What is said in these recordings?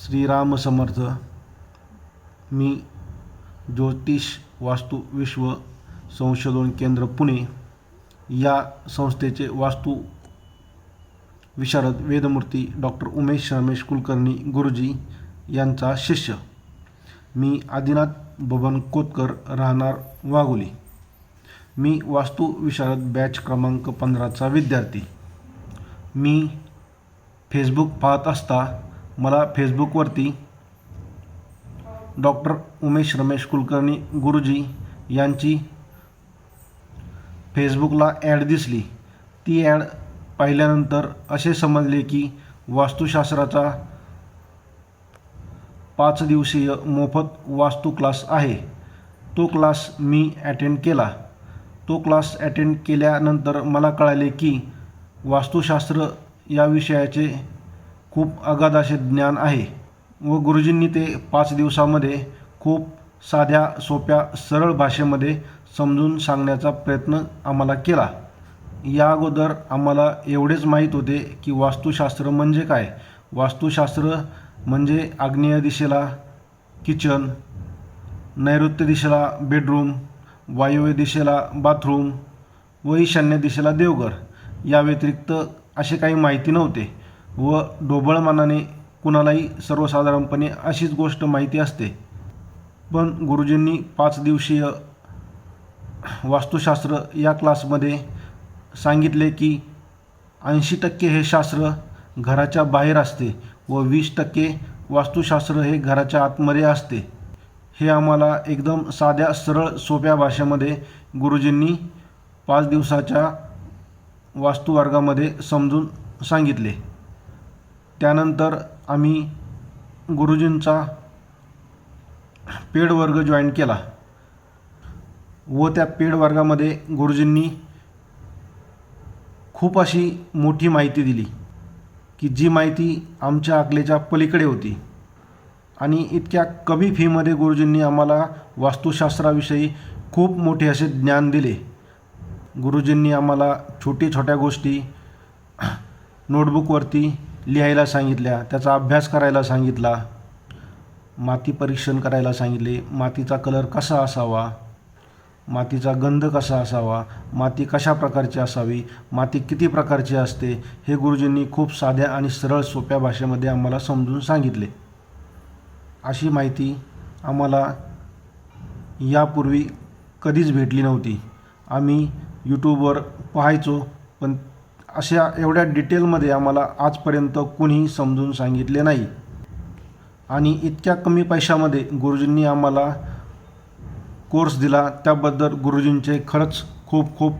श्रीराम समर्थ मी ज्योतिष वास्तू विश्व संशोधन केंद्र पुणे या संस्थेचे वास्तू विशारद वेदमूर्ती डॉक्टर उमेश रमेश कुलकर्णी गुरुजी यांचा शिष्य. मी आदिनाथ बबन कोतकर राहणार वाघोली. मी वास्तू विशारद बॅच क्रमांक पंधराचा विद्यार्थी. मी फेसबुक पाहत असता मला फेसबुकवरती डॉक्टर उमेश रमेश कुलकर्णी गुरुजी यांची फेसबुकला ॲड दिसली. ती ॲड पाहिल्यानंतर असे समजले की वास्तुशास्त्राचा पाच दिवसीय मोफत वास्तू क्लास आहे. तो क्लास मी अटेंड केला. तो क्लास अटेंड केल्यानंतर मला कळाले की वास्तुशास्त्र या विषयाचे खूप अगाध असे ज्ञान आहे व गुरुजींनी ते पाच दिवसामध्ये खूप साध्या सोप्या सरळ भाषेमध्ये समजून सांगण्याचा प्रयत्न आम्हाला केला. या अगोदर आम्हाला एवढेच माहीत होते की वास्तुशास्त्र म्हणजे काय? वास्तुशास्त्र म्हणजे आग्नेय दिशेला किचन नैऋत्य दिशेला बेडरूम वायव्य दिशेला बाथरूम व ईशान्य दिशेला देवघर. या व्यतिरिक्त असे काही माहिती नव्हते. व ढोबळमानाने कुणालाही सर्वसाधारणपणे अशीच गोष्ट माहिती असते. पण गुरुजींनी पाच दिवसीय वास्तुशास्त्र या क्लासमध्ये सांगितले की ऐंशी टक्के हे शास्त्र घराच्या बाहेर असते व वीस टक्के वास्तुशास्त्र हे घराच्या आतमध्ये असते. हे आम्हाला एकदम साध्या सरळ सोप्या भाषेमध्ये गुरुजींनी पाच दिवसाच्या वास्तुवर्गामध्ये समजून सांगितले. त्यानंतर आम्ही गुरुजींचा पेड वर्ग जॉईन केला. व त्या पेड वर्गामध्ये गुरुजींनी खूप अशी मोठी माहिती दिली की जी माहिती आमच्या आकलेच्या पलीकडे होती. आणि इतक्या कमी फीमध्ये गुरुजींनी आम्हाला वास्तुशास्त्राविषयी खूप मोठे असे ज्ञान दिले. गुरुजींनी आम्हाला छोटी छोट्या गोष्टी नोटबुकवरती लिहायला सांगितल्या त्याचा अभ्यास करायला सांगितला माती परीक्षण करायला सांगितले मातीचा कलर कसा असावा मातीचा गंध कसा असावा माती कशा प्रकारची असावी माती किती प्रकारची असते हे गुरुजींनी खूप साध्या आणि सरळ सोप्या भाषेमध्ये आम्हाला समजून सांगितले. अशी माहिती आम्हाला यापूर्वी कधीच भेटली नव्हती. आम्ही यूट्यूबवर पाहायचो पण अशा एवढ्या डिटेलमध्ये आम्हाला आजपर्यंत कुणीही समजून सांगितले नाही. आणि इतक्या कमी पैशामध्ये गुरुजींनी आम्हाला कोर्स दिला. त्याबद्दल गुरुजींचे खरंच खूप खूप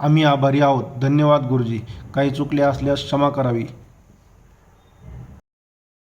आम्ही आभारी आहोत. धन्यवाद गुरुजी. काही चुकले असल्यास क्षमा करावी.